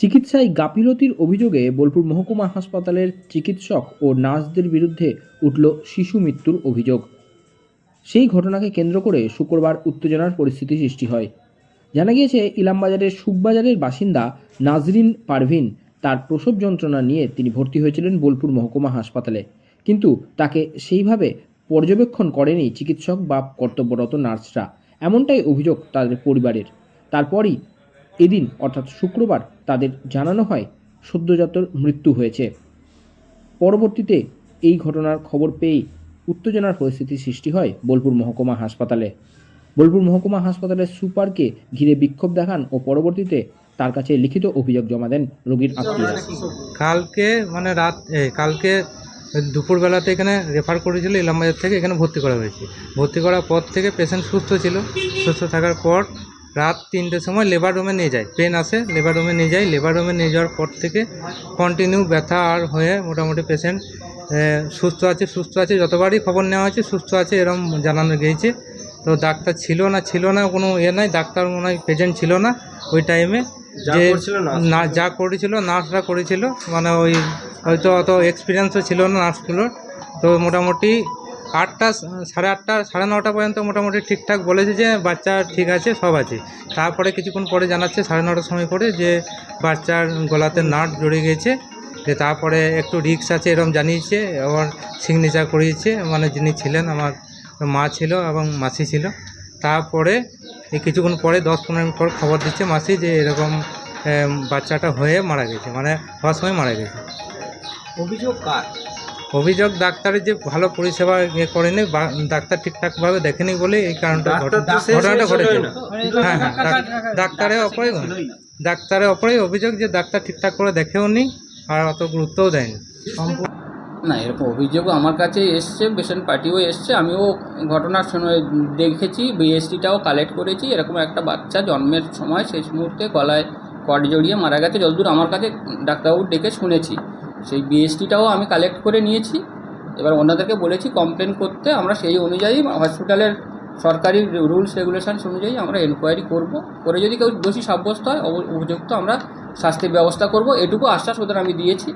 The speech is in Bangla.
চিকিৎসায় গাফিলতির অভিযোগে বোলপুর মহকুমা হাসপাতালের চিকিৎসক ও নার্সদের বিরুদ্ধে উঠল শিশু মৃত্যুর অভিযোগ। সেই ঘটনাকে কেন্দ্র করে শুক্রবার উত্তেজনার পরিস্থিতি সৃষ্টি হয়। জানা গিয়েছে, ইলামবাজারের সুখবাজারের বাসিন্দা নাজরিন পারভিন তার প্রসব যন্ত্রণা নিয়ে তিনি ভর্তি হয়েছিলেন বোলপুর মহকুমা হাসপাতালে। কিন্তু তাকে সেইভাবে পর্যবেক্ষণ করেনি চিকিৎসক বা কর্তব্যরত নার্সরা। এমনটাই অভিযোগ তাদের পরিবারের। তারপরই এদিন, অর্থাৎ শুক্রবার, তাদের জানানো হয় সদ্যজাতর মৃত্যু হয়েছে। পরবর্তীতে এই ঘটনার খবর পেয়েই উত্তেজনার পরিস্থিতি সৃষ্টি হয় বোলপুর মহকুমা হাসপাতালে। বোলপুর মহকুমা হাসপাতালের সুপারকে ঘিরে বিক্ষোভ দেখান ও পরবর্তীতে তার কাছে লিখিত অভিযোগ জমা দেন রোগীর আত্মীয়রা কালকে মানে রাত কালকে দুপুরবেলাতে এখানে রেফার করেছিল ইলামবাজার থেকে, এখানে ভর্তি করা হয়েছে। ভর্তি করার পর থেকে পেশেন্ট সুস্থ ছিল। সুস্থ থাকার পর রাত তিনটের সময় লেবার রুমে নিয়ে যায়। পেন আসে লেবার রুমে নিয়ে যায়। লেবার রুমে নিয়ে যাওয়ার পর থেকে কন্টিনিউ ব্যথা আর হয়ে মোটামুটি পেশেন্ট সুস্থ আছে সুস্থ আছে। যতবারই খবর নেওয়া হয়েছে সুস্থ আছে এরকম জানানো গিয়েছে। তো ডাক্তার ছিল না ছিল না কোনো ইয়ে নাই। ডাক্তার মনে হয় প্রেজেন্ট ছিল না ওই টাইমে যে না যা করেছিল নার্সরা করেছিল। মানে ওই হয়তো অত এক্সপিরিয়েন্সও ছিল না নার্সগুলোর তো মোটামুটি আটটা, সাড়ে আটটা, সাড়ে নটা পর্যন্ত মোটামুটি ঠিকঠাক বলেছে যে বাচ্চা ঠিক আছে, সব আছে। তারপরে কিছুক্ষণ পরে জানাচ্ছে সাড়ে নটার সময় করে যে বাচ্চার গলাতে নাট জড়ে গেছে। যে তারপরে একটু রিক্স আছে এরকম জানিয়েছে, আবার সিগনেচার করিয়েছে মানে যিনি ছিলেন আমার মা ছিল এবং মাসি ছিল। তারপরে এই কিছুক্ষণ পরে দশ পনেরো মিনিট পর খবর দিচ্ছে মাসি যে এরকম বাচ্চাটা হয়ে মারা গেছে মানে হওয়ার সময় মারা গেছে। অভিযোগ কার? অভিযোগ ডাক্তারের যে ভালো পরিষেবা ইয়ে করেনি বা- ডাক্তার ঠিকঠাকভাবে দেখেনি বলে এই কারণটা ঘটনাটা ঘটেছে হ্যাঁ হ্যাঁ ডাক- ডাক্তারের অপরে ডাক্তারের অপরেই অভিযোগ যে ডাক্তার ঠিকঠাক করে দেখেও নি আর অত গুরুত্বও দেয়নি। না এরকম অভিযোগ আমার কাছে এসছে পেশেন্ট পার্টিও এসছে আমিও ঘটনার সময় দেখেছি বিএসটিটাও কালেক্ট করেছি এরকম একটা বাচ্চা জন্মের সময় শেষ মুহূর্তে গলায় কট জড়িয়ে মারা গেছে। যতদূর আমার কাছে ডাক্তারবাবু ডেকে শুনেছি। সেই বিএসটিটাও আমি কালেক্ট করে নিয়েছি। এবার ওনাদেরকে বলেছি কমপ্লেন করতে, আমরা সেই অনুযায়ী হসপিটালের সরকারি রুলস রেগুলেশনস অনুযায়ী আমরা এনকোয়ারি করব। করে যদি কেউ দোষী সাব্যস্ত হয় উপযুক্ত আমরা শাস্তির ব্যবস্থা করব। এটুকু আশ্বাস ওদের আমি দিয়েছি।